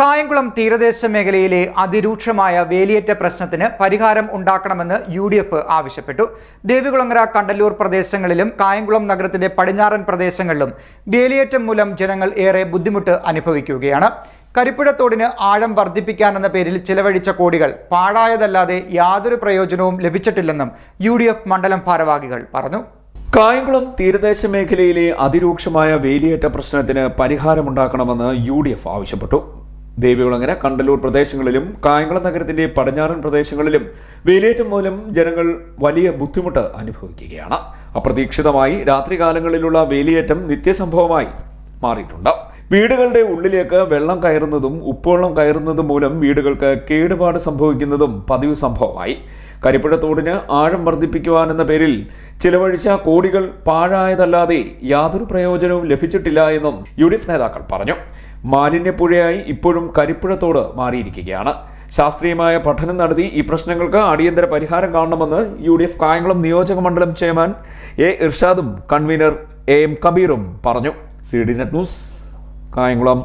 കായംകുളം തീരദേശ മേഖലയിലെ അതിരൂക്ഷമായ വേലിയേറ്റ പ്രശ്നത്തിന് പരിഹാരം ഉണ്ടാക്കണമെന്ന് യു ഡി എഫ് ആവശ്യപ്പെട്ടു. ദേവികുളങ്ങര കണ്ടല്ലൂർ പ്രദേശങ്ങളിലും കായംകുളം നഗരത്തിന്റെ പടിഞ്ഞാറൻ പ്രദേശങ്ങളിലും വേലിയേറ്റം മൂലം ജനങ്ങൾ ഏറെ ബുദ്ധിമുട്ട് അനുഭവിക്കുകയാണ്. കരിപ്പുഴത്തോടിന് ആഴം വർദ്ധിപ്പിക്കാനെന്ന പേരിൽ ചിലവഴിച്ച കോടികൾ പാഴായതല്ലാതെ യാതൊരു പ്രയോജനവും ലഭിച്ചിട്ടില്ലെന്നും യു മണ്ഡലം ഭാരവാഹികൾ പറഞ്ഞു. കായംകുളം തീരദേശ മേഖലയിലെ അതിരൂക്ഷമായ വേലിയേറ്റ പ്രശ്നത്തിന് പരിഹാരമുണ്ടാക്കണമെന്ന് യു ആവശ്യപ്പെട്ടു. ദേവികുളങ്ങര കണ്ടലൂർ പ്രദേശങ്ങളിലും കായംകുളം നഗരത്തിന്റെ പടിഞ്ഞാറൻ പ്രദേശങ്ങളിലും വേലിയേറ്റം മൂലം ജനങ്ങൾ വലിയ ബുദ്ധിമുട്ട് അനുഭവിക്കുകയാണ്. അപ്രതീക്ഷിതമായി രാത്രികാലങ്ങളിലുള്ള വേലിയേറ്റം നിത്യസംഭവമായി മാറിയിട്ടുണ്ട്. വീടുകളുടെ ഉള്ളിലേക്ക് വെള്ളം കയറുന്നതും ഉപ്പുവെള്ളം കയറുന്നതും മൂലം വീടുകൾക്ക് കേടുപാട് സംഭവിക്കുന്നതും പതിവ് സംഭവമായി. കരിപ്പുഴ തോടിന് ആഴം വർദ്ധിപ്പിക്കുവാനെന്ന പേരിൽ ചിലവഴിച്ച കോടികൾ പാഴായതല്ലാതെ യാതൊരു പ്രയോജനവും ലഭിച്ചിട്ടില്ല എന്നും യു ഡി എഫ് നേതാക്കൾ പറഞ്ഞു. മാലിന്യപ്പുഴയായി ഇപ്പോഴും കരിപ്പുഴത്തോട് മാറിയിരിക്കുകയാണ്. ശാസ്ത്രീയമായ പഠനം നടത്തി ഈ പ്രശ്നങ്ങൾക്ക് അടിയന്തര പരിഹാരം കാണണമെന്ന് യു ഡി എഫ് കായംകുളം നിയോജക മണ്ഡലം ചെയർമാൻ എ ഇർഷാദും കൺവീനർ എ എം കബീറും പറഞ്ഞു. C D net news Kayamkulam.